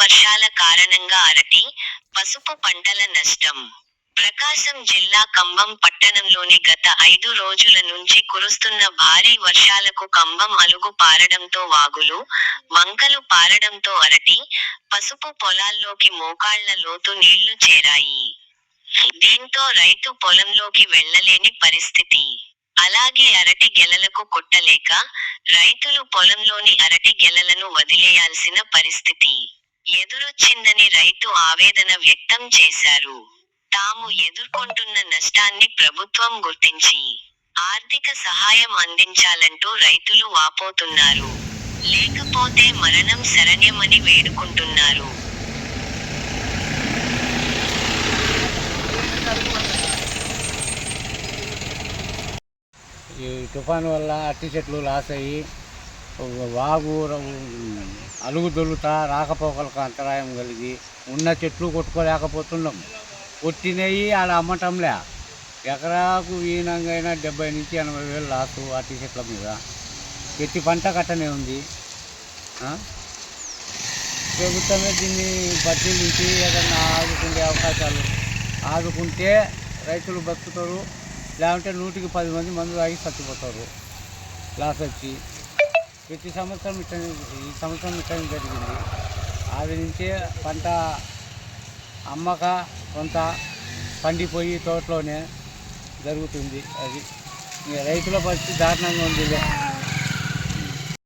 వర్షాల కారణంగా అరటి పసుపు పంటల నష్టం. ప్రకాశం జిల్లా కంబం పట్టణంలోని గత ఐదు రోజుల నుంచి కురుస్తున్న భారీ వర్షాలకు కంబం అలుగు పారడంతో వాగులు వంకలు పారడంతో అరటి పసుపు పొలాల్లోకి మోకాళ్ళ లోతు నీళ్ళు చేరాయి. దీంతో రైతు పొలంలోకి వెళ్ళలేని పరిస్థితి. అలాగే అరటి గెలలకు కొట్టలేక రైతులు పొలంలోని అరటి గెలలను వదిలేయాల్సిన పరిస్థితి. ఎదురొచ్చిందని రైతు ఆవేదన వ్యక్తం చేశారు. తాము ఎదుర్కొంటున్న నష్టాన్ని ప్రభుత్వం గుర్తించి ఆర్థిక సహాయం అందించాలంటూ రైతులు వాపోతున్నారు. లేకపోతే మరణం శరణ్యమని వేడుకుంటున్నారు. ఈ తుఫాను వల్ల అట్టి చెట్లు లాస్ అయ్యి వాగు అలుగుదొలుతా రాకపోకలకు అంతరాయం కలిగి ఉన్న చెట్లు కొట్టుకోలేకపోతున్నాం. కొట్టినవి అలా అమ్మటంలే. ఎకరాకు ఈనంగైనా డెబ్బై నుంచి ఎనభై వేలు లాసు అట్టి చెట్ల మీద. ప్రతి పంట కట్టనే ఉంది. ప్రభుత్వమే దీన్ని పరిశీలించి ఏదన్నా ఆదుకునే అవకాశాలు. ఆదుకుంటే రైతులు బతుకుతారు. లేకుంటే నూటికి పది మంది మందు ఆగి చచ్చిపోతారు. లాస్ వచ్చి ప్రతి సంవత్సరం ఇట్లా ఈ సంవత్సరం ఇట్లా జరిగింది. అది నుంచి పంట అమ్మక కొంత పండిపోయి తోటలోనే జరుగుతుంది అది. రైతుల పరిస్థితి దారుణంగా ఉంది